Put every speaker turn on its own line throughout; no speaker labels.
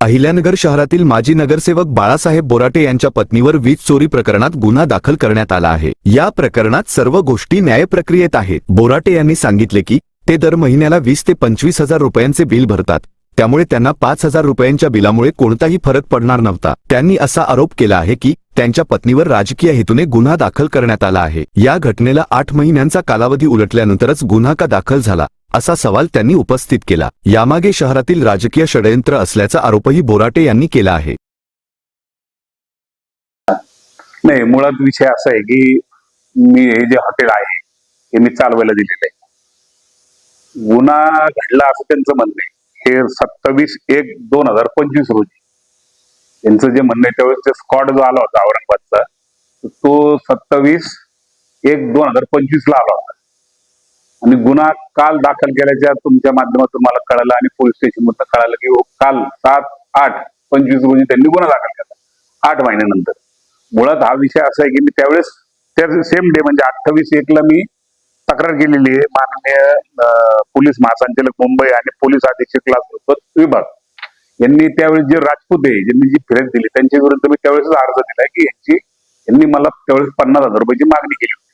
अहिल्यानगर शहरातील माजी नगरसेवक बाळासाहेब बोराटे यांच्या पत्नीवर वीज चोरी प्रकरणात गुन्हा दाखल करण्यात आला आहे. या प्रकरणात सर्व गोष्टी न्यायप्रक्रियेत आहेत. बोराटे यांनी सांगितले की ते दर महिन्याला वीस ते पंचवीस हजार रुपयांचे बिल भरतात. त्यामुळे त्यांना पाच हजार रुपयांच्या बिलामुळे कोणताही फरक पडणार नव्हता. त्यांनी असा आरोप केला आहे की त्यांच्या पत्नीवर राजकीय हेतूने गुन्हा दाखल करण्यात आला आहे. या घटनेला आठ महिन्यांचा कालावधी उलटल्यानंतरच गुन्हा का दाखल झाला? असा सवाल त्यांनी उपस्थित केला. यामागे शहरातील राजकीय षडयंत्र असल्याचा आरोपही बोराटे यांनी केला आहे.
नाही मुळात विषय असा आहे की मी हे जे हॉटेल आहे हे मी चालवायला दिलेलं आहे. गुन्हा घडला असं त्यांचं म्हणणं आहे. हे सत्तावीस एक दोन हजार पंचवीस रोजी. त्यांचं जे म्हणणं आहे त्यावेळेस ते स्कॉट जो आला होता औरंगाबादचा तो सत्तावीस एक दोन हजार पंचवीस ला आला होता. आणि गुन्हा काल दाखल केल्याच्या तुमच्या माध्यमातून मला कळालं आणि पोलीस स्टेशन मधून कळालं की हो, काल सात आठ पंचवीस रोजी त्यांनी गुन्हा दाखल केला. आठ महिन्यानंतर. मुळात हा विषय असा आहे की मी त्यावेळेस त्या सेम डे म्हणजे अठ्ठावीस एकला मी तक्रार केलेली आहे. माननीय अं, पोलीस महासंचालक मुंबई आणि पोलीस अधीक्षक विभाग. यांनी त्यावेळेस जे राजपूत आहे ज्यांनी जी फिरत दिली त्यांच्या विरुद्ध मी त्यावेळेस अर्ज दिलाय की यांची यांनी मला त्यावेळेस पन्नास हजार रुपयाची मागणी केली होती.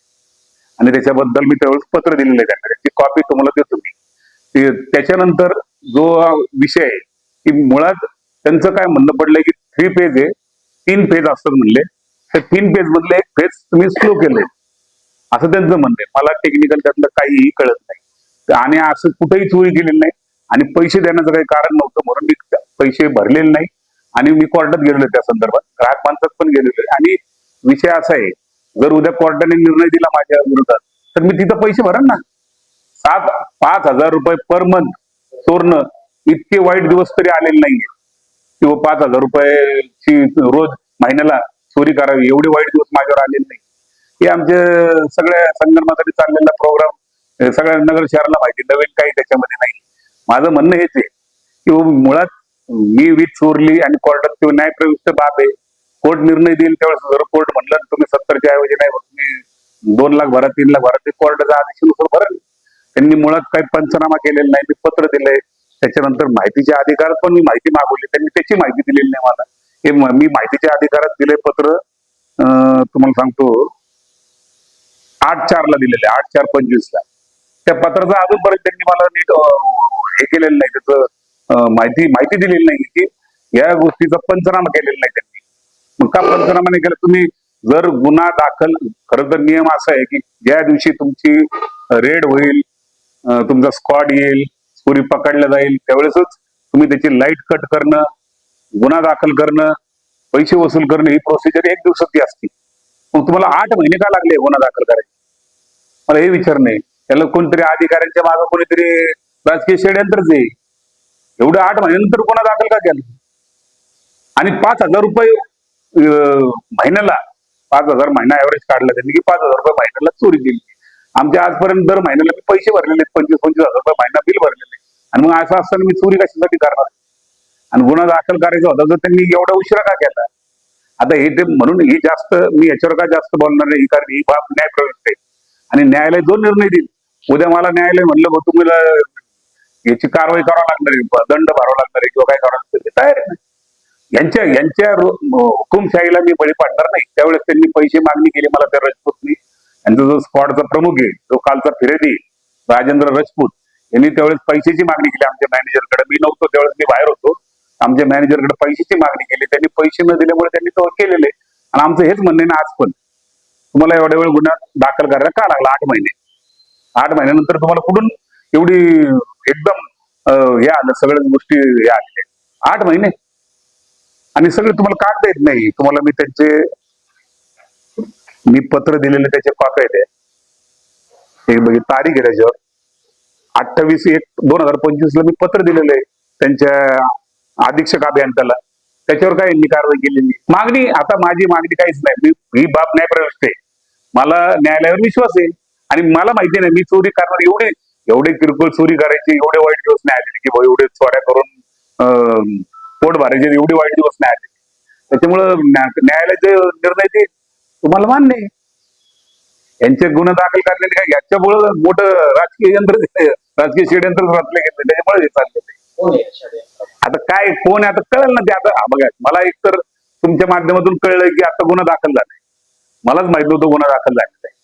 आणि त्याच्याबद्दल मी त्यावेळेस पत्र दिलेलं आहे त्यांना. ती कॉपी तुम्हाला देतो मी. त्याच्यानंतर जो विषय आहे की मुळात त्यांचं काय म्हणणं पडलंय की थ्री पेज आहे तीन पेज असतात म्हणले. तर तीन पेज मधले एक पेज तुम्ही स्लो केले असं त्यांचं म्हणणं आहे. मला टेक्निकल त्यातलं काहीही कळत नाही. आणि असं कुठेही चोरी केलेली नाही. आणि पैसे देण्याचं काही कारण नव्हतं म्हणून मी पैसे भरलेले नाही. आणि मी कोर्टात गेलेलो त्या संदर्भात. ग्राहक माणसात पण गेलेलो. आणि विषय असा आहे जर उद्या कोर्टाने निर्णय दिला माझ्या विरोधात तर मी तिथं पैसे भरेन ना. सात पाच हजार रुपये पर मंथ चोरणं इतके वाईट दिवस तरी आलेले नाहीये. किंवा पाच हजार रुपयाची रोज महिन्याला चोरी करावी एवढे वाईट दिवस माझ्यावर आलेले नाही. हे आमचे सगळ्या संगणमासाठी चाललेला प्रोग्राम सगळ्या नगर शहराला माहिती नवीन काही त्याच्यामध्ये नाही. माझं म्हणणं हेच आहे की मुळात मी वीज चोरली आणि कोर्टात किंवा न्यायप्रविष्ट बाब आहे कोर्ट निर्णय देईल त्यावेळेस जर कोर्ट म्हणलं तुम्ही सत्तरच्या ऐवजी नाही तुम्ही दोन लाख भरा तीन लाख भरा ते कोर्टाच्या आदेशानुसार भरेल. त्यांनी मुळात काही पंचनामा केलेला नाही मी पत्र दिलंय. त्याच्यानंतर माहितीच्या अधिकारात पण मी माहिती मागवली त्यांनी त्याची माहिती दिलेली नाही मला. हे मी माहितीच्या अधिकारात दिले पत्र तुम्हाला सांगतो. आठ चार ला दिलेले आठ चार पंचवीस ला त्या पत्राचा अजूनपर्यंत त्यांनी मला नीट हे केलेलं नाही. त्याचं माहिती माहिती दिलेली नाही की या गोष्टीचा पंचनामा केलेला नाही त्यांनी. मग का पंचनामा नाही केला तुम्ही जर गुन्हा दाखल खरं तर नियम असा आहे की ज्या दिवशी तुमची रेड होईल तुमचा स्क्वॉड येईल चोरी पकडल्या जाईल त्यावेळेसच तुम्ही त्याची लाइट कट करणं गुन्हा दाखल करणं पैसे वसूल करणं ही प्रोसिजर एक दिवसाची असते. मग तुम्हाला आठ महिने का लागले गुन्हा दाखल करायचे मला हे विचार नाही. त्याला कोणतरी अधिकाऱ्यांच्या मागे कोणीतरी राजकीय षडयंत्रच आहे. एवढं आठ महिन्यानंतर गुन्हा दाखल का केला? आणि पाच हजार रुपये महिन्याला पाच हजार महिना ऍव्हरेज काढला त्यांनी की पाच हजार रुपये महिन्याला चोरी दिली आमच्या आजपर्यंत दर महिन्याला मी पैसे भरलेले आहेत, पंचवीस पंचवीस हजार रुपये महिना बिल भरलेले आणि मग असं असताना मी चोरी कशासाठी करणार? आणि गुन्हा दाखल करायचा होता तर त्यांनी एवढा उशिरा का केला? आता हे ते म्हणून हे जास्त मी याच्यावर का जास्त बोलणार नाही कारण ही बाब न्याय प्रविष्ट आहे. आणि न्यायालय जो निर्णय देईल. उद्या मला न्यायालय म्हणलं बघ तुम्हाला याची कारवाई करावी लागणार आहे दंड भरावा लागणार आहे किंवा काय करावं लागणार ते तयार आहे ना. यांच्या यांच्या हुकुमशाहीला मी बळी पाडणार नाही. त्यावेळेस त्यांनी पैसे मागणी केली मला त्या रजपूतनी. यांचा जो स्क्वॉडचा प्रमुख आहे जो कालचा फिरेदी राजेंद्र राजपूत यांनी त्यावेळेस पैशाची मागणी केली आमच्या मॅनेजरकडे मी नव्हतो त्यावेळेस मी बाहेर होतो. आमच्या मॅनेजरकडे पैशाची मागणी केली. त्यांनी पैसे न दिल्यामुळे त्यांनी तो केलेले. आणि आमचं हेच म्हणणं ना आज पण. तुम्हाला एवढ्या वेळ गुन्हा दाखल करायला का लागला? आठ महिने. आठ महिन्यानंतर तुम्हाला कुठून एवढी एकदम हे आलं? सगळ्याच गोष्टी हे आलेल्या आठ महिने. आणि सगळे तुम्हाला काढता येत नाही. तुम्हाला मी त्यांचे मी पत्र दिलेले त्याचे कॉप्या आहेत. हे बघ तारीख आहे त्याच्यावर. अठ्ठावीस एक दोन हजार पंचवीस ला मी पत्र दिलेलं आहे त्यांच्या अधीक्षक अभियंत्याला. त्याच्यावर काय यांनी कारवाई केलेली मागणी आता माझी मागणी काहीच नाही. मी ही बाब नाही प्रविष्ट आहे. मला न्यायालयावर विश्वास आहे. आणि मला माहिती नाही मी चोरी करणार एवढे एवढे किरकोळ चोरी करायची एवढे वाईट दिवस नाही आलेले की एवढे चोऱ्या करून पोट भरायचे एवढे वाईट दिवस नाही आले. त्याच्यामुळं न्या- न्यायालयाचे निर्णय ते तुम्हाला मान्य आहे. यांचे गुन्हे दाखल करण्याचे काय याच्यामुळं मोठं राजकीय यंत्र राजकीय षडयंत्र रचले गेले त्याच्यामुळे हे चालले? आता काय कोण आहे आता कळेल ना ते आता. बघा मला एकतर तुमच्या माध्यमातून कळलं की आता गुन्हा दाखल झालाय मलाच माहीत नव्हतं गुन्हा दाखल झालेला आहे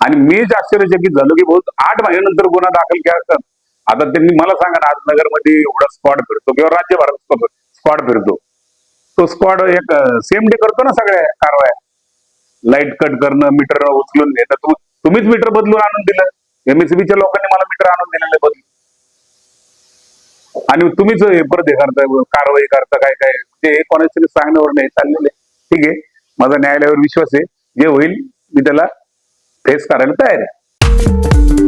आणि मीच आश्चर्यचकित झालो की बहुत आठ महिन्यानंतर गुन्हा दाखल केला आता त्यांनी मला सांगा ना आज नगरमध्ये एवढा स्क्वॉड फिरतो किंवा राज्यभरात स्क्वॉड फिरतो. तो स्क्वॉड एक सेम डे करतो ना सगळ्या कारवाया. लाइट कट करणं मीटर उचलून घेणं तुम्हीच मीटर बदलून आणून दिलं. एमएसबीच्या लोकांनी मला मीटर आणून दिलेलं बदलून. आणि तुम्हीच हे परत हे करताय कारवाई करता काय काय. म्हणजे हे कोणाच्या तरी सांगण्यावर नाही चाललेलं. आहे ठीक आहे. माझा न्यायालयावर विश्वास आहे. जे होईल मी त्याला फेस करायला तयार आहे.